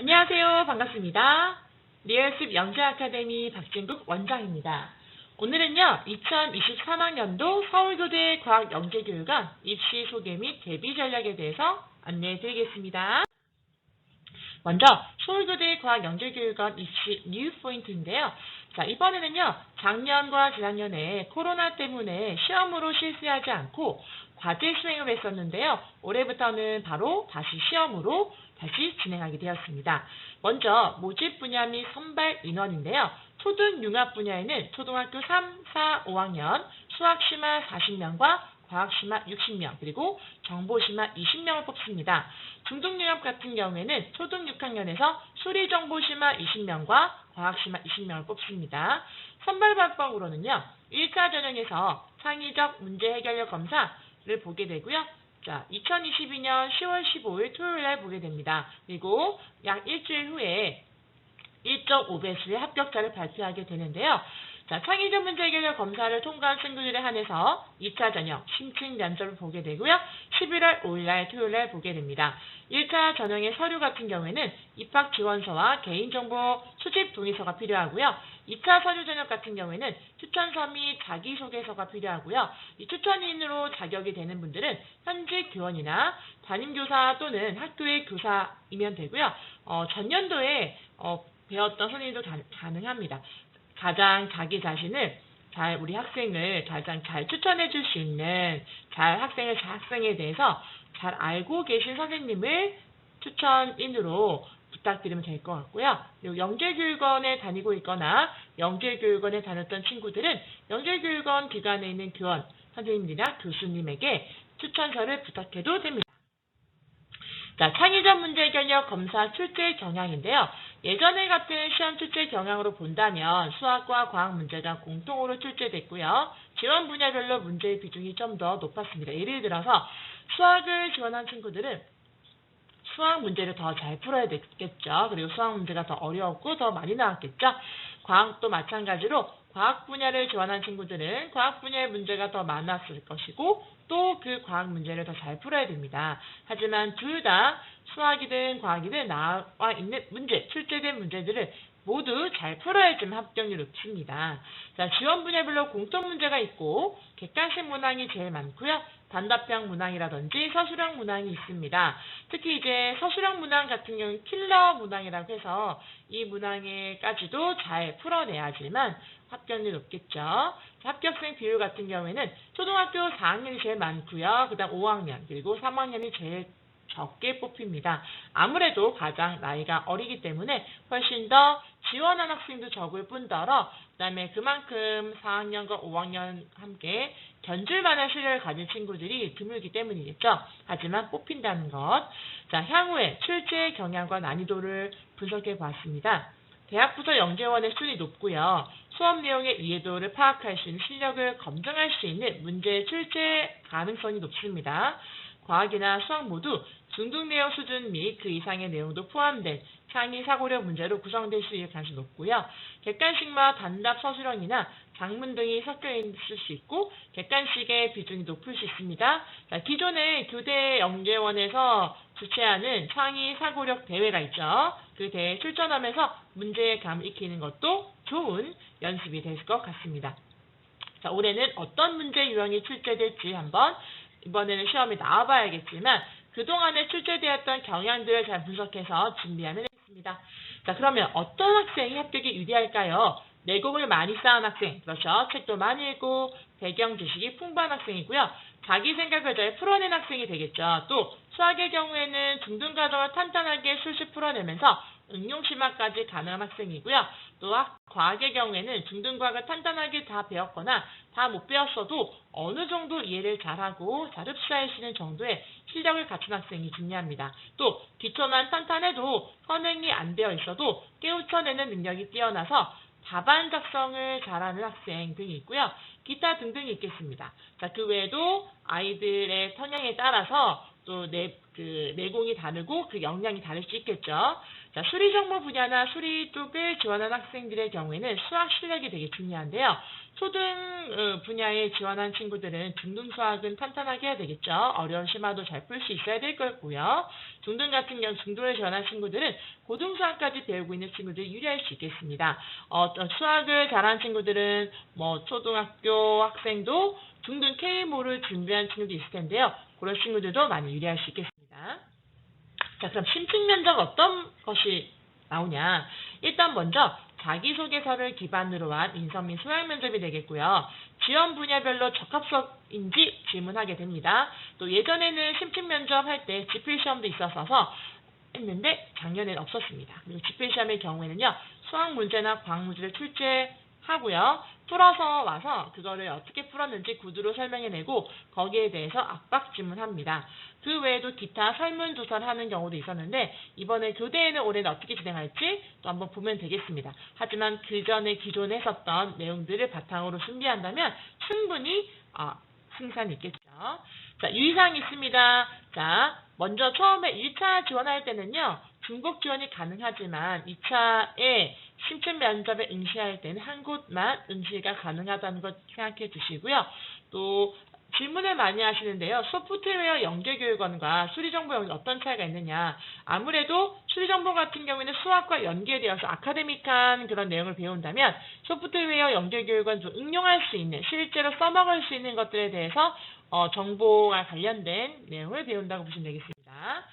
안녕하세요. 반갑습니다. 리얼습 영재 아카데미 박진국 원장입니다. 오늘은요, 2023학년도 서울교대 과학영재교육원 입시 소개 및 대비 전략에 대해서 안내해 드리겠습니다. 먼저 서울교대 과학영재교육원 입시 뉴 포인트인데요. 자, 이번에는요, 작년과 재작년에 코로나 때문에 시험으로 실시하지 않고 과제 수행을 했었는데요. 올해부터는 바로 다시 시험으로 다시 진행하게 되었습니다. 먼저 모집 분야 및 선발 인원인데요. 초등 융합 분야에는 초등학교 3, 4, 5학년 수학 심화 40명과 과학심화 60명 그리고 정보심화 20명을 뽑습니다. 중등융합 같은 경우에는 초등 6학년에서 수리정보심화 20명과 과학심화 20명을 뽑습니다. 선발방법으로는요. 1차 전형에서 창의적 문제 해결력 검사를 보게 되고요. 자, 2022년 10월 15일 토요일 날 보게 됩니다. 그리고 약 일주일 후에 1.5배수의 합격자를 발표하게 되는데요. 자, 창의적 문제 해결력 검사를 통과한 친구들에 한해서 2차 전형 심층 면접을 보게 되고요. 11월 5일 날 토요일 날 보게 됩니다. 1차 전형의 서류 같은 경우에는 입학 지원서와 개인정보 수집 동의서가 필요하고요. 2차 서류 전형 같은 경우에는 추천서 및 자기소개서가 필요하고요. 이 추천인으로 자격이 되는 분들은 현직 교원이나 담임교사 또는 학교의 교사이면 되고요. 어, 전년도에 어, 배웠던 가, 가능합니다. 가장 자기 자신을 잘 우리 학생을 가장 잘 추천해 줄 수 있는 잘 학생을 잘 학생에 대해서 잘 알고 계신 선생님을 추천인으로 부탁드리면 될 것 같고요. 그리고 영재교육원에 다니고 있거나 영재교육원에 다녔던 친구들은 영재교육원 기관에 있는 교원 선생님이나 교수님에게 추천서를 부탁해도 됩니다. 자, 창의적 문제 해결력 검사 출제 경향인데요. 예전에 같은 시험 출제 경향으로 본다면 수학과 과학 문제가 공통으로 출제됐고요. 지원 분야별로 문제의 비중이 좀 더 높았습니다. 예를 들어서 수학을 지원한 친구들은 수학 문제를 더 잘 풀어야 됐겠죠. 그리고 수학 문제가 더 어려웠고 더 많이 나왔겠죠. 과학도 마찬가지로 과학 분야를 지원한 친구들은 과학 분야의 문제가 더 많았을 것이고 또 그 과학 문제를 더 잘 풀어야 됩니다. 하지만 둘 다 수학이든 과학이든 나와 있는 문제, 출제된 문제들을 모두 잘 풀어야지만 합격률이 높습니다. 자, 지원 분야별로 공통 문제가 있고 객관식 문항이 제일 많고요. 단답형 문항이라든지 서술형 문항이 있습니다. 특히 이제 서술형 문항 같은 경우는 킬러 문항이라고 해서 이 문항에까지도 잘 풀어내야지만 합격률이 높겠죠. 합격생 비율 같은 경우에는 초등학교 4학년이 제일 많고요. 그 다음 5학년 그리고 3학년이 제일 적게 뽑힙니다. 아무래도 가장 나이가 어리기 때문에 훨씬 더 지원한 학생도 적을 뿐더러 그 다음에 그만큼 4학년과 5학년 함께 견줄 만한 실력을 가진 친구들이 드물기 때문이겠죠. 하지만 뽑힌다는 것. 자, 향후에 출제 경향과 난이도를 분석해 보았습니다. 대학 부서 영재원의 수준이 높고요. 수업 내용의 이해도를 파악할 수 있는 실력을 검증할 수 있는 문제 출제 가능성이 높습니다. 과학이나 수학 모두 중등 내용 수준 및 그 이상의 내용도 포함된 창의 사고력 문제로 구성될 수 있을 가능성이 높고요. 객관식과 단답 서술형이나 장문 등이 섞여 있을 수 있고 객관식의 비중이 높을 수 있습니다. 자, 기존에 교대 영재원에서 주최하는 창의 사고력 대회가 있죠. 그 대회에 출전하면서 문제감을 익히는 것도 좋은 연습이 될 것 같습니다. 자, 올해는 어떤 문제 유형이 출제될지 한번 이번에는 시험에 나와봐야겠지만 그동안에 출제되었던 경향들을 잘 분석해서 준비하면 되겠습니다. 자, 그러면 어떤 학생이 합격에 유리할까요? 내공을 많이 쌓은 학생, 그렇죠. 책도 많이 읽고 배경 지식이 풍부한 학생이고요. 자기 생각을 잘 풀어낸 학생이 되겠죠. 또 수학의 경우에는 중등 과정을 탄탄하게 술술 풀어내면서 응용 심화까지 가능한 학생이고요. 또 학- 과학의 경우에는 중등 과학을 탄탄하게 다 배웠거나 다 못 배웠어도 어느 정도 이해를 잘하고 잘 흡수할 수 있는 정도의 실력을 갖춘 학생이 중요합니다. 또 기초만 탄탄해도 선행이 안 되어 있어도 깨우쳐내는 능력이 뛰어나서 답안 작성을 잘하는 학생 등이 있고요. 기타 등등이 있겠습니다. 자, 그 외에도 아이들의 성향에 따라서 또 내, 그 내공이 다르고 그 역량이 다를 수 있겠죠. 자, 수리 정보 분야나 수리 쪽을 지원하는 학생들의 경우에는 수학 실력이 되게 중요한데요. 초등 어, 분야에 지원한 친구들은 중등 수학은 탄탄하게 해야 되겠죠. 어려운 심화도 잘 풀 수 있어야 될 거고요. 중등 같은 경우 중등을 지원한 친구들은 고등 수학까지 배우고 있는 친구들이 유리할 수 있겠습니다. 어, 또 수학을 잘하는 친구들은 뭐 초등학교 학생도 중등 K모를 준비한 친구도 있을 텐데요. 그런 친구들도 많이 유리할 수 있겠습니다. 자, 그럼 심층 면접 어떤 것이 나오냐? 일단 먼저 자기소개서를 기반으로 한 인성 및 소양 면접이 되겠고요. 지원 분야별로 적합성인지 질문하게 됩니다. 또 예전에는 심층 면접 할 때 지필 시험도 있었어서 했는데 작년에는 없었습니다. 그리고 지필 시험의 경우에는요. 수학 문제나 과학 문제를 출제 하고요. 풀어서 와서 그거를 어떻게 풀었는지 구두로 설명해내고 거기에 대해서 압박 질문합니다. 그 외에도 기타 설문조사를 하는 경우도 있었는데 이번에 교대에는 올해는 어떻게 진행할지 또 한번 보면 되겠습니다. 하지만 그 전에 기존에 했었던 내용들을 바탕으로 준비한다면 충분히 어, 승산이 있겠죠. 자, 유의사항이 있습니다. 자, 먼저 처음에 1차 지원할 때는요. 중복 지원이 가능하지만 2차에 심층 면접에 응시할 때는 한 곳만 응시가 가능하다는 것 생각해 주시고요. 또 질문을 많이 하시는데요. 소프트웨어 연계교육원과 수리정보원 어떤 차이가 있느냐. 아무래도 수리정보 같은 경우에는 수학과 연계되어서 아카데믹한 그런 내용을 배운다면 소프트웨어 연계교육원 좀 응용할 수 있는 실제로 써먹을 수 있는 것들에 대해서 어, 정보와 관련된 내용을 배운다고 보시면 되겠습니다.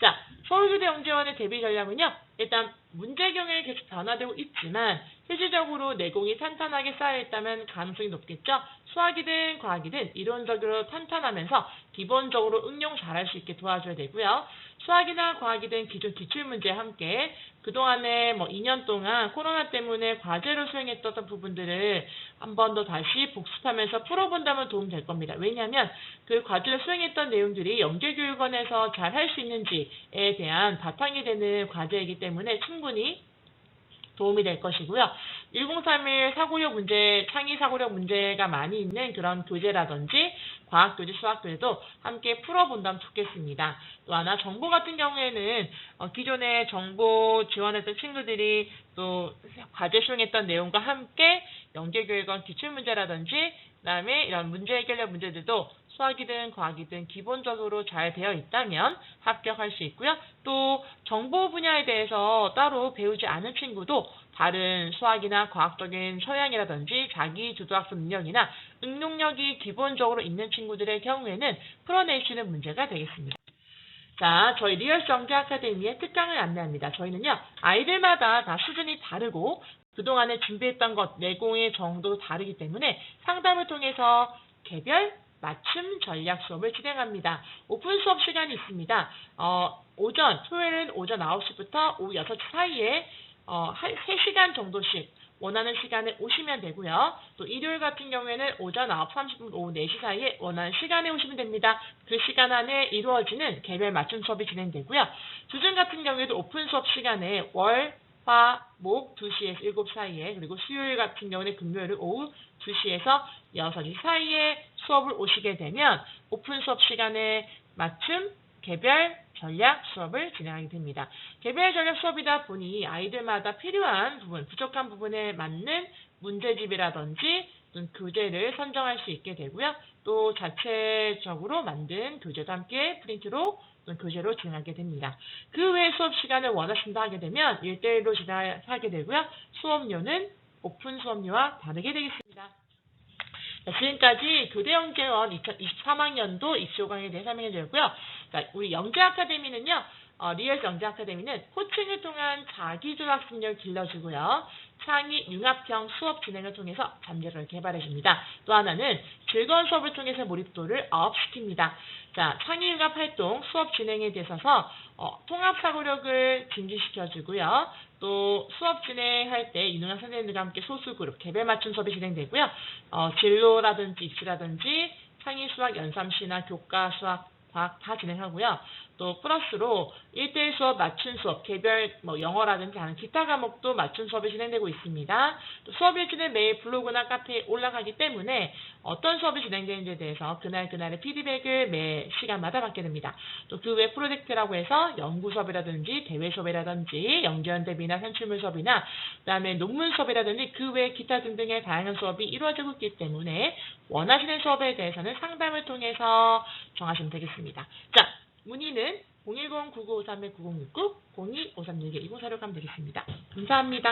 자, 서울교대 영재원의 대비 전략은요. 일단 문제 경향이 계속 변화되고 있지만 실질적으로 내공이 탄탄하게 쌓여 있다면 가능성이 높겠죠. 수학이든 과학이든 이론적으로 탄탄하면서 기본적으로 응용 잘할 수 있게 도와줘야 되고요. 수학이나 과학이든 기존 기출문제와 함께 그동안에 뭐 2년 동안 코로나 때문에 과제로 수행했던 부분들을 한 번 더 다시 복습하면서 풀어본다면 도움 될 겁니다. 왜냐하면 그 과제를 수행했던 내용들이 연계교육원에서 잘 할 수 있는지에 대한 바탕이 되는 과제이기 때문에 충분히 도움이 될 것이고요. 1031 사고력 문제, 창의 사고력 문제가 많이 있는 그런 교재라든지 과학교재, 수학교재도 함께 풀어본다면 좋겠습니다. 또 하나 정보 같은 경우에는 어, 기존에 정보 지원했던 친구들이 또 과제 수행했던 내용과 함께 연계교육원 기출문제라든지 그 다음에 이런 문제 해결력 문제들도 수학이든 과학이든 기본적으로 잘 되어 있다면 합격할 수 있고요. 또 정보 분야에 대해서 따로 배우지 않은 친구도 다른 수학이나 과학적인 소양이라든지 자기 주도학습 능력이나 응용력이 기본적으로 있는 친구들의 경우에는 있는 문제가 되겠습니다. 자, 저희 리얼스 영재 아카데미의 특강을 안내합니다. 저희는요, 아이들마다 다 수준이 다르고 그동안에 준비했던 것, 내공의 정도도 다르기 때문에 상담을 통해서 개별 맞춤 전략 수업을 진행합니다. 오픈 수업 시간이 있습니다. 어, 오전, 토요일은 오전 9시부터 오후 6시 사이에 어, 한 3시간 정도씩 원하는 시간에 오시면 되고요. 또 일요일 같은 경우에는 오전 9시 30분 오후 4시 사이에 원하는 시간에 오시면 됩니다. 그 시간 안에 이루어지는 개별 맞춤 수업이 진행되고요. 주중 같은 경우에도 오픈 수업 시간에 월, 화, 목 2시에서 7시 사이에 그리고 수요일 같은 경우는 금요일 오후 2시에서 6시 사이에 수업을 오시게 되면 오픈 수업 시간에 맞춤 개별 전략 수업을 진행하게 됩니다. 개별 전략 수업이다 보니 아이들마다 필요한 부분, 부족한 부분에 맞는 문제집이라든지 교재를 선정할 수 있게 되고요. 또 자체적으로 만든 교재도 함께 프린트로 교재로 진행하게 됩니다. 그외 수업 시간을 원하신다 하게 되면 1대1로 진행하게 되고요. 수업료는 오픈 수업료와 다르게 되겠습니다. 자, 지금까지 교대 영재원 2023학년도 입시호강에 대해 설명해 드렸고요. 자, 우리 영재 아카데미는요, 어, 리얼스 영재 아카데미는 코칭을 통한 자기주도 학습력을 길러주고요. 창의 융합형 수업 진행을 통해서 잠재력을 개발해 줍니다. 또 하나는 즐거운 수업을 통해서 몰입도를 업시킵니다. 자, 창의 융합 활동 수업 진행에 대해서 어, 통합 사고력을 증진시켜 주고요. 또 수업 진행할 때 유능한 선생님들과 함께 소수 그룹 개별 맞춤 수업이 진행되고요. 어, 진로라든지 입시라든지 창의 수학 연삼시나 교과 수학 과학 다 진행하고요. 또 플러스로 1대1 수업, 맞춤 수업, 개별 뭐 영어라든지 하는 기타 과목도 맞춤 수업이 진행되고 있습니다. 또 수업 일지는 매일 블로그나 카페에 올라가기 때문에 어떤 수업이 진행되는지에 대해서 그날 그날의 피드백을 매 시간마다 받게 됩니다. 또 그 외 프로젝트라고 해서 연구 수업이라든지 대회 수업이라든지 영재연 대비나 현출물 수업이나 그다음에 논문 수업이라든지 그 외 기타 등등의 다양한 수업이 이루어지고 있기 때문에 원하시는 수업에 대해서는 상담을 통해서 정하시면 되겠습니다. 자, 문의는 010-9953-9069, 02-5361-2046 하면 되겠습니다. 감사합니다.